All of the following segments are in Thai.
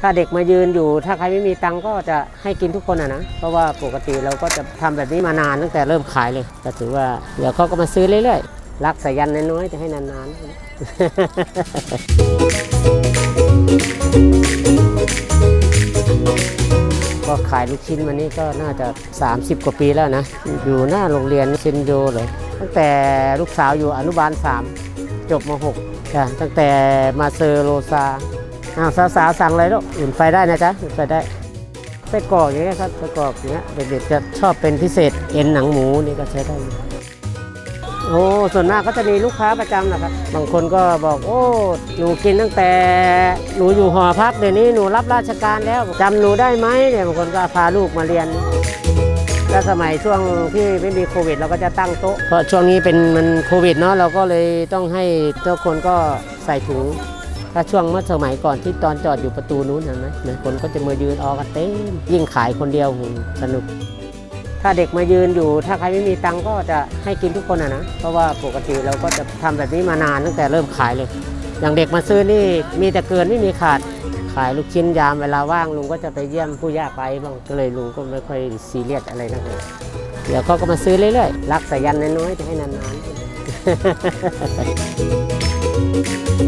ถ้าเด็กมายืนอยู่ ถ้าใครไม่มีตังก็จะให้กินทุกคนอะนะ เพราะว่าปกติเราก็จะทำแบบนี้มานานตั้งแต่เริ่มขายเลย ก็ถือว่าเดี๋ยวเขาก็มาซื้อเรื่อยๆ รักสายันน้อยๆจะให้นานๆก็ขายลูกชิ้นมานี่ก็น่าจะ 30 กว่าปีแล้วนะ อยู่หน้าโรงเรียนเซนโยเลยตั้งแต่ลูกสาวอยู่อนุบาล 3 จบม .6 จ้ะตั้งแต่มาเซอร์โรซา อ้าวสาวๆสั่งอะไรลูกอุ่นไฟได้นะจ๊ะอุ่นไฟได้ไส้กรอกอย่างเงี้ยครับไส้กรอกอย่างเงี้ยเด็กๆจะชอบเป็นพิเศษเอ็นหนังหมูนี่ก็ใช้ได้โอ้ส่วนมากก็จะมีลูกค้าประจำนะครับบางคนก็บอกโอ้หนูกินตั้งแต่หนูอยู่หอพักเดี๋ยวนี้หนูรับราชการแล้วจำหนูได้ไหมเนี่ยบางคนก็พาลูกมาเรียนแล้วสมัยช่วงที่ไม่มีโควิด เราก็จะตั้งโต๊ะเพราะช่วงนี้เป็นมันโควิดเนาะเราก็เลยต้องให้ทุกคนก็ใส่ถุง ถ้าช่วงเมื่อสมัยก่อนที่ตอนจอดอยู่ประตูนู้นเห็นไหมเนี่ยคนก็จะมายืนออกกันเต็มยิ่งขายคนเดียวสนุก ถ้าเด็กมายืนอยู่ ถ้าใครไม่มีตังก็จะให้กินทุกคนอะนะ เพราะว่าปกติเราก็จะทำแบบนี้มานานตั้งแต่เริ่มขายเลย อย่างเด็กมาซื้อนี่มีแต่เกินไม่มีขาดขายลูกชิ้นยามเวลาว่างลุงก็จะไปเยี่ยมผู้ยากไร้บ้างก็เลยลุงก็ไม่ค่อยซีเรียสอะไรนักเลยเดี๋ยวเขาก็มาซื้อเรื่อยๆ รักสายันน้อยๆจะให้นาน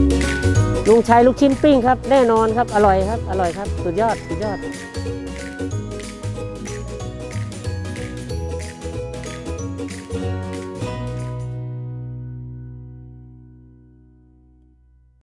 ๆ งใช้ลูกชิ้นปิ้งครับ แน่นอนครับ อร่อยครับ อร่อยครับ สุดยอด สุดยอด